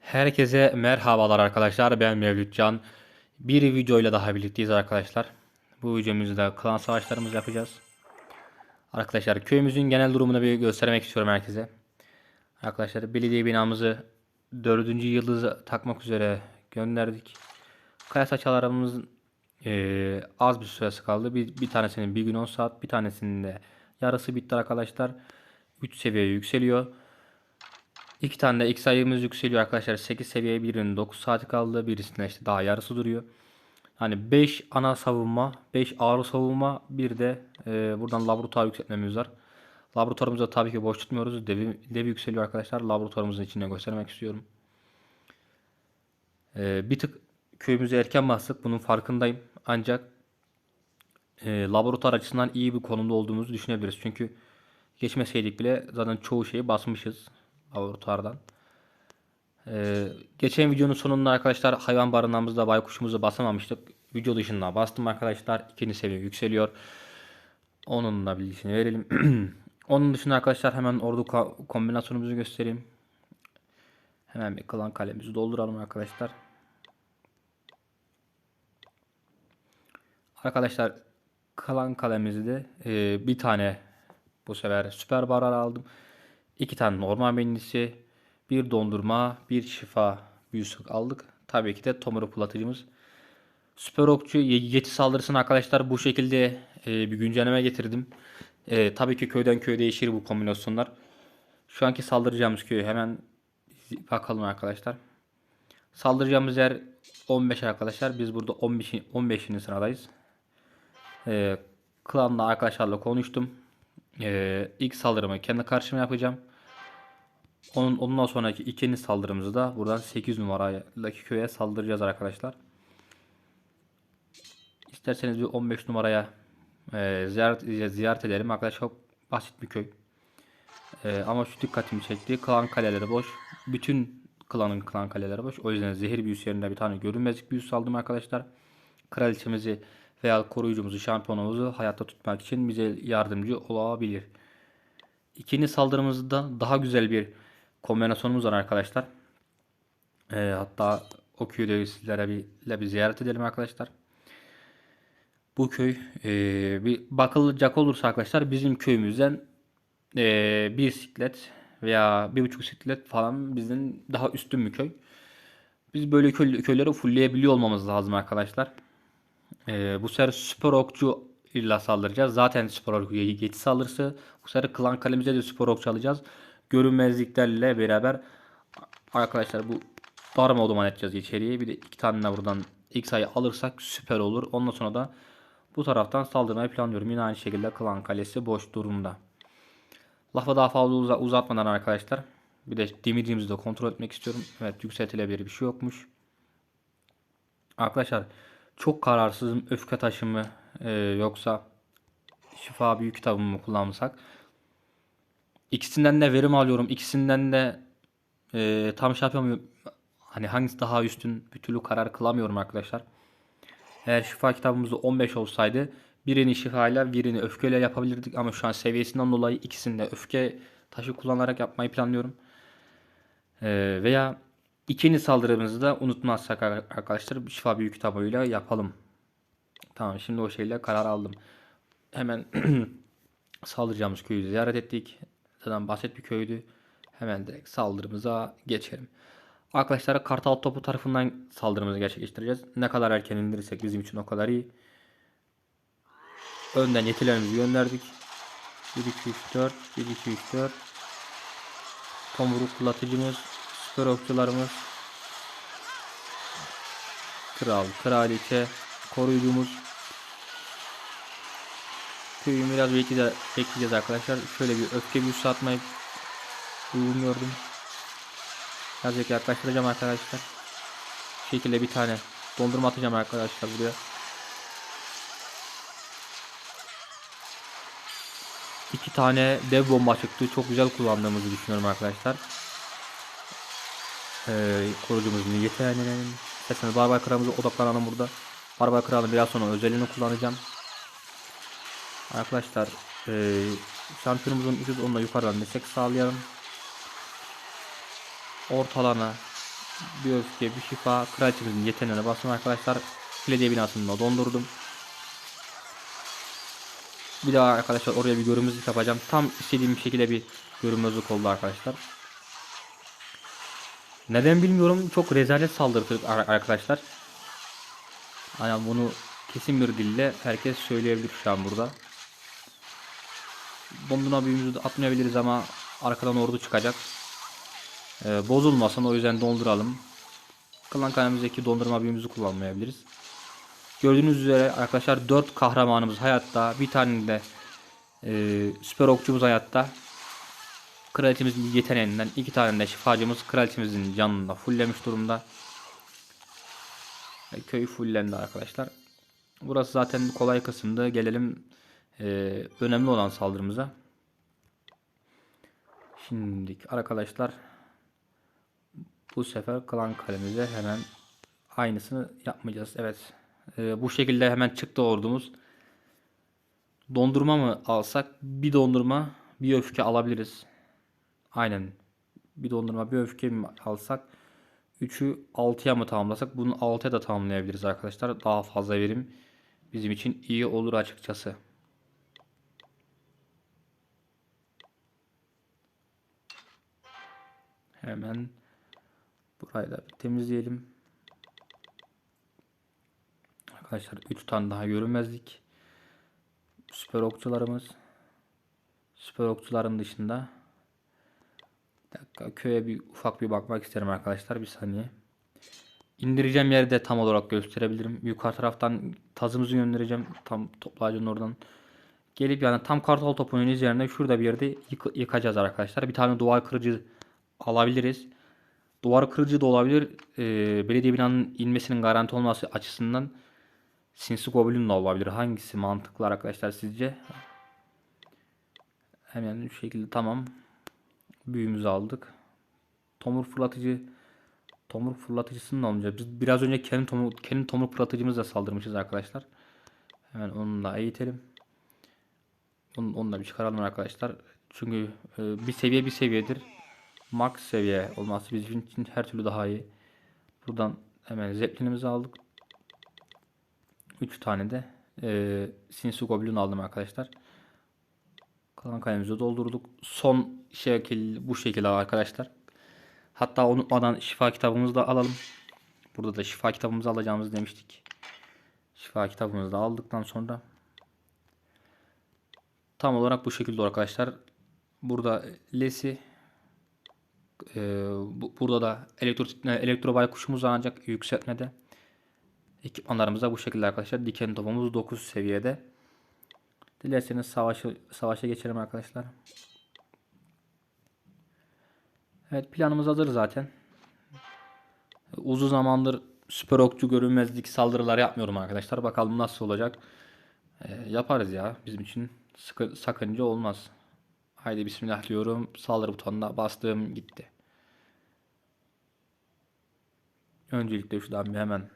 Herkese merhabalar arkadaşlar. Ben Mevlüt Can. Bir videoyla daha birlikteyiz arkadaşlar. Bu videomuzda klan savaşlarımızı yapacağız. Arkadaşlar köyümüzün genel durumunu bir göstermek istiyorum herkese. Arkadaşlar belediye binamızı 4. yıldızı takmak üzere gönderdik. Kaya saçalarımızın eee, az bir süresi kaldı. Bir, bir tanesinin bir gün 10 saat, bir tanesinin de yarısı bitti arkadaşlar. 3 seviye yükseliyor. İki tane de X sayımız yükseliyor arkadaşlar. 8 seviyeye birinin 9 saati kaldı. Birisinde işte daha yarısı duruyor. Hani 5 ana savunma, 5 ağır savunma, bir de e, buradan laboratuvar yükseltmemiz var. Laboratuvarımızda tabii ki boş tutmuyoruz. Devi, devi yükseliyor arkadaşlar. Laboratuvarımızın içine göstermek istiyorum. E, bir tık köyümüzü erken bastık. Bunun farkındayım. Ancak e, laboratuvar açısından iyi bir konumda olduğumuzu düşünebiliriz. Çünkü geçmeseydik bile zaten çoğu şeyi basmışız laboratuvardan. Ee, geçen videonun sonunda arkadaşlar hayvan barınağımızda baykuşumuzu basamamıştık. Video dışında bastım arkadaşlar. İkinci seviye yükseliyor. Onun da bilgisini verelim. Onun dışında arkadaşlar hemen ordu ko- kombinasyonumuzu göstereyim. Hemen bir klan kalemizi dolduralım arkadaşlar. Arkadaşlar kalan kalemizde e, bir tane bu sefer süper barar aldım. İki tane normal menlisi, bir dondurma, bir şifa büyüsü aldık. Tabii ki de tomurupulatıcımız. Süper okçu ye- yeti saldırısını arkadaşlar bu şekilde e, bir güncelleme getirdim. E, tabii ki köyden köye değişir bu kombinasyonlar. Şu anki saldıracağımız köyü hemen bakalım arkadaşlar. Saldıracağımız yer 15 arkadaşlar. Biz burada 15. 15. sıradayız. Ee, klanla arkadaşlarla konuştum. Ee, ilk saldırımı kendi karşıma yapacağım. Onun ondan sonraki ikinci saldırımızı da buradan 8 numaradaki köye saldıracağız arkadaşlar. İsterseniz bir 15 numaraya e, ziyaret ziyaret edelim. Arkadaşlar çok basit bir köy. E, ama şu dikkatimi çekti. Klan kaleleri boş. Bütün klanın klan kaleleri boş. O yüzden zehir büyüsü yerine bir tane görünmezlik büyüsü aldım arkadaşlar. Kraliçemizi veya koruyucumuzu, şampiyonumuzu hayatta tutmak için bize yardımcı olabilir. İkinci saldırımızda daha güzel bir kombinasyonumuz var arkadaşlar. E, hatta o köyü de sizlere bir, bir ziyaret edelim arkadaşlar. Bu köy e, bir bakılacak olursa arkadaşlar bizim köyümüzden e, bir siklet veya bir buçuk siklet falan bizim daha üstün bir köy. Biz böyle köy, köyleri fullleyebiliyor olmamız lazım arkadaşlar. E, bu sefer süper okçu illa saldıracağız. Zaten süper okçu yeti saldırısı. Bu sefer klan kalemize de süper okçu alacağız. Görünmezliklerle beraber arkadaşlar bu darma duman edeceğiz içeriye. Bir de iki tane buradan ilk sayı alırsak süper olur. Ondan sonra da bu taraftan saldırmayı planlıyorum. Yine aynı şekilde klan kalesi boş durumda. Lafı daha fazla uza- uzatmadan arkadaşlar. Bir de demirciğimizi de kontrol etmek istiyorum. Evet yükseltilebilir bir şey yokmuş. Arkadaşlar çok kararsızım. Öfke taşı mı e, yoksa şifa büyük kitabımı mı kullansak. İkisinden de verim alıyorum. İkisinden de e, tam şey yapamıyorum. Hani hangisi daha üstün bir türlü karar kılamıyorum arkadaşlar. Eğer şifa kitabımızda 15 olsaydı birini şifayla birini öfkeyle yapabilirdik ama şu an seviyesinden dolayı ikisini de öfke taşı kullanarak yapmayı planlıyorum. Ee, veya ikinci saldırımızı da unutmazsak ar- arkadaşlar şifa büyük kitabıyla yapalım. Tamam şimdi o şeyle karar aldım. Hemen saldıracağımız köyü ziyaret ettik. Zaten basit bir köydü. Hemen direkt saldırımıza geçelim. Arkadaşlar Kartal topu tarafından saldırımızı gerçekleştireceğiz. Ne kadar erken indirirsek bizim için o kadar iyi. Önden yetilerimizi gönderdik. 1 2 3 4 1 2 3 4 Tomruk kulatıcımız, süper okçularımız, kral, kraliçe, koruyucumuz. Köyü biraz bekleyeceğiz, bekleyeceğiz arkadaşlar. Şöyle bir öfke büyüsü atmayı uygun gördüm. Birazcık yaklaştıracağım arkadaşlar. Bu şekilde bir tane dondurma atacağım arkadaşlar buraya. İki tane dev bomba çıktı. Çok güzel kullandığımızı düşünüyorum arkadaşlar. Ee, korucumuzun yeteneğinin sesini Barbay Kralımıza odaklanalım burada. Barbay Kral'ın biraz sonra özelliğini kullanacağım. Arkadaşlar e, şampiyonumuzun ücret onunla yukarıdan destek sağlayalım. Ortalana Bir öfke, bir şifa. Kraliçemizin yeteneğine bastım arkadaşlar. Belediye binasını da dondurdum. Bir daha arkadaşlar oraya bir görünmezlik yapacağım. Tam istediğim şekilde bir görünmezlik oldu arkadaşlar. Neden bilmiyorum. Çok rezalet saldırdı ar- arkadaşlar. Aynen bunu kesin bir dille herkes söyleyebilir şu an burada. Dondurma büyümüzü atmayabiliriz ama arkadan ordu çıkacak. Ee, bozulmasın o yüzden donduralım. Klan kalemizdeki dondurma büyümüzü kullanmayabiliriz. Gördüğünüz üzere arkadaşlar 4 kahramanımız hayatta. Bir tane de e, süper okçumuz hayatta. Kraliçemizin yeteneğinden iki tane de şifacımız kraliçemizin canını fulllemiş durumda. Köy fullendi arkadaşlar. Burası zaten kolay kısımdı. Gelelim e, önemli olan saldırımıza. Şimdi arkadaşlar bu sefer klan kalemize hemen aynısını yapmayacağız. Evet. E, bu şekilde hemen çıktı ordumuz. Dondurma mı alsak? Bir dondurma, bir öfke alabiliriz. Aynen. Bir dondurma, bir öfke mi alsak? 3'ü 6'ya mı tamamlasak? Bunu 6'ya da tamamlayabiliriz arkadaşlar. Daha fazla verim bizim için iyi olur açıkçası. Hemen burayı da bir temizleyelim. Arkadaşlar 3 tane daha görünmezlik. Süper okçularımız. Süper okçuların dışında bir dakika köye bir ufak bir bakmak isterim arkadaşlar bir saniye. İndireceğim yeri de tam olarak gösterebilirim. Yukarı taraftan tazımızı göndereceğim. Tam toplayıcının oradan. Gelip yani tam kartal topunun üzerinde şurada bir yerde yık- yıkacağız arkadaşlar. Bir tane duvar kırıcı alabiliriz. Duvar kırıcı da olabilir. Ee, belediye binanın inmesinin garanti olması açısından Sinsi Goblin de olabilir. Hangisi mantıklı arkadaşlar sizce? Hemen şu şekilde tamam. Büyümüzü aldık. Tomur fırlatıcı Tomruk fırlatıcısını da almayacağız. Biz biraz önce kendi tomruk, kendi tomruk fırlatıcımızla saldırmışız arkadaşlar. Hemen onu da eğitelim. Onu, onu da bir çıkaralım arkadaşlar. Çünkü e, bir seviye bir seviyedir. Max seviye olması bizim için her türlü daha iyi. Buradan hemen zeplinimizi aldık. 3 tane de e, Sinsi Goblin aldım arkadaşlar. Kalan kalemizi doldurduk. Son şekil bu şekilde arkadaşlar. Hatta unutmadan şifa kitabımızı da alalım. Burada da şifa kitabımızı alacağımızı demiştik. Şifa kitabımızı da aldıktan sonra tam olarak bu şekilde arkadaşlar. Burada lesi burada da elektro elektro baykuşumuz ancak yükseltmede. Ekipmanlarımız da bu şekilde arkadaşlar. Diken topumuz 9 seviyede. Dilerseniz savaşı, savaşa geçelim arkadaşlar. Evet planımız hazır zaten. Uzun zamandır süper okçu görünmezlik saldırılar yapmıyorum arkadaşlar. Bakalım nasıl olacak. Ee, yaparız ya. Bizim için sıkı, sakınca olmaz. Haydi bismillah diyorum. Saldırı butonuna bastım gitti. Öncelikle şuradan bir hemen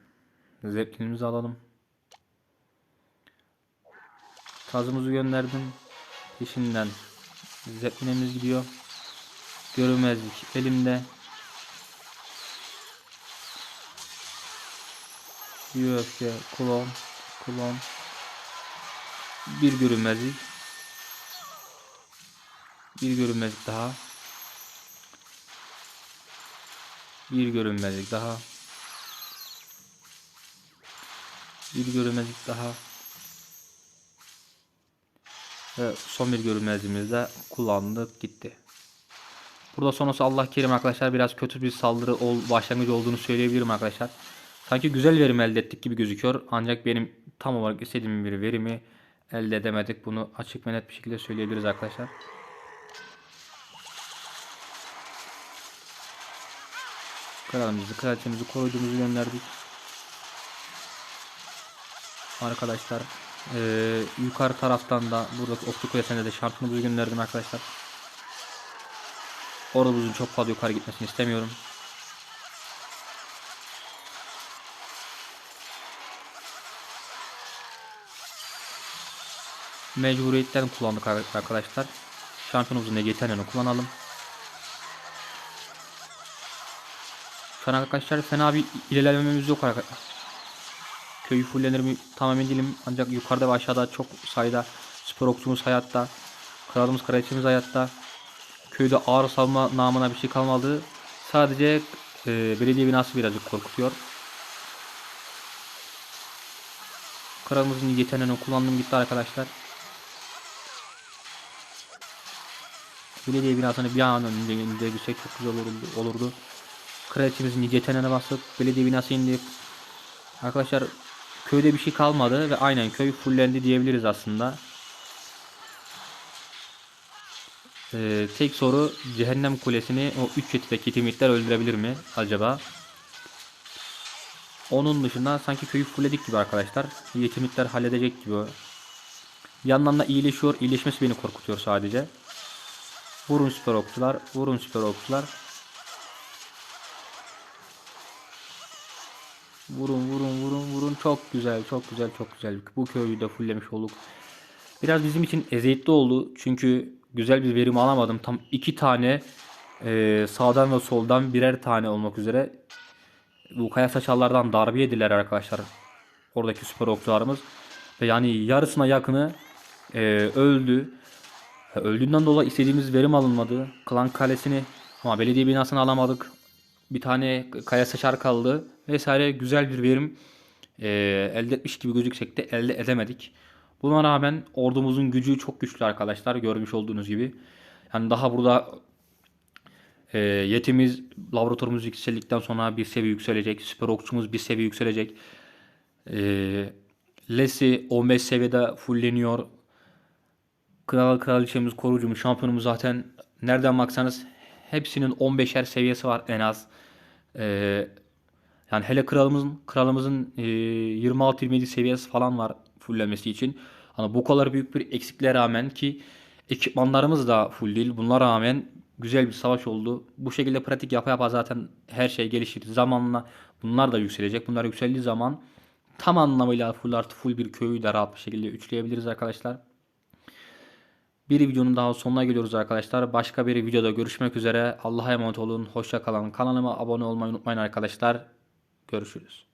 zeplinimizi alalım. Kazımızı gönderdim. Peşinden zeplinimiz gidiyor. Görünmezlik elimde. Bir öfke, klon, klon. Bir görünmezlik. Bir görünmezlik daha. Bir görünmezlik daha. Bir görünmezlik daha. Ve son bir görünmezliğimizi de kullandık gitti. Burada sonrası Allah kerim arkadaşlar biraz kötü bir saldırı ol, başlangıcı olduğunu söyleyebilirim arkadaşlar. Sanki güzel verim elde ettik gibi gözüküyor. Ancak benim tam olarak istediğim bir verimi elde edemedik. Bunu açık ve net bir şekilde söyleyebiliriz arkadaşlar. Kralımızı, kraliçemizi koruyduğumuzu gönderdik. Arkadaşlar eee, yukarı taraftan da buradaki okçu kulesine de şartımızı gönderdim arkadaşlar. Ordumuzun çok fazla yukarı gitmesini istemiyorum. Mecburiyetten kullandık arkadaşlar. Şampiyonumuzun da yeteneğini kullanalım. Şu an arkadaşlar fena bir ilerlememiz yok arkadaşlar. Köyü fullenir mi tamamen değilim. Ancak yukarıda ve aşağıda çok sayıda spor okçumuz hayatta. Kralımız kraliçemiz hayatta. Köyde ağır savunma namına bir şey kalmadı. Sadece e, belediye binası birazcık korkutuyor. Kralımızın yeteneğini kullandım gitti arkadaşlar. Belediye binasını bir an önce indirebilsek çok güzel olurdu. olurdu. Kraliçemizin yeteneğine bastık. Belediye binası indik. Arkadaşlar köyde bir şey kalmadı ve aynen köy fullendi diyebiliriz aslında. Ee, tek soru cehennem kulesini o 3 yetideki timitler öldürebilir mi acaba? Onun dışında sanki köyü fulledik gibi arkadaşlar. Yetimitler halledecek gibi. Yandan da iyileşiyor. İyileşmesi beni korkutuyor sadece. Vurun süper okçular. Vurun süper okçular. Vurun vurun vurun vurun. Çok güzel çok güzel çok güzel. Bu köyü de fulllemiş olduk. Biraz bizim için eziyetli oldu. Çünkü güzel bir verim alamadım. Tam iki tane e, sağdan ve soldan birer tane olmak üzere bu kaya saçallardan darbe yediler arkadaşlar. Oradaki süper okçularımız. Ve yani yarısına yakını e, öldü. Öldüğünden dolayı istediğimiz verim alınmadı. Klan kalesini ama belediye binasını alamadık. Bir tane kaya saçar kaldı. Vesaire güzel bir verim e, elde etmiş gibi gözüksek de elde edemedik. Buna rağmen ordumuzun gücü çok güçlü arkadaşlar. Görmüş olduğunuz gibi. Yani daha burada e, yetimiz laboratuvarımız yükseldikten sonra bir seviye yükselecek. Süper okçumuz bir seviye yükselecek. E, Lesi 15 seviyede fullleniyor. Kral kraliçemiz, korucumuz, şampiyonumuz zaten nereden baksanız hepsinin 15'er seviyesi var en az. Ee, yani hele kralımızın kralımızın e, 26-27 seviyesi falan var fulllemesi için. Hani bu kadar büyük bir eksikliğe rağmen ki ekipmanlarımız da full değil. Bunlara rağmen güzel bir savaş oldu. Bu şekilde pratik yapa yapa zaten her şey gelişir. Zamanla bunlar da yükselecek. Bunlar yükseldiği zaman tam anlamıyla full artı full bir köyü de rahat bir şekilde üçleyebiliriz arkadaşlar. Bir videonun daha sonuna geliyoruz arkadaşlar. Başka bir videoda görüşmek üzere. Allah'a emanet olun. Hoşça kalın. Kanalıma abone olmayı unutmayın arkadaşlar. Görüşürüz.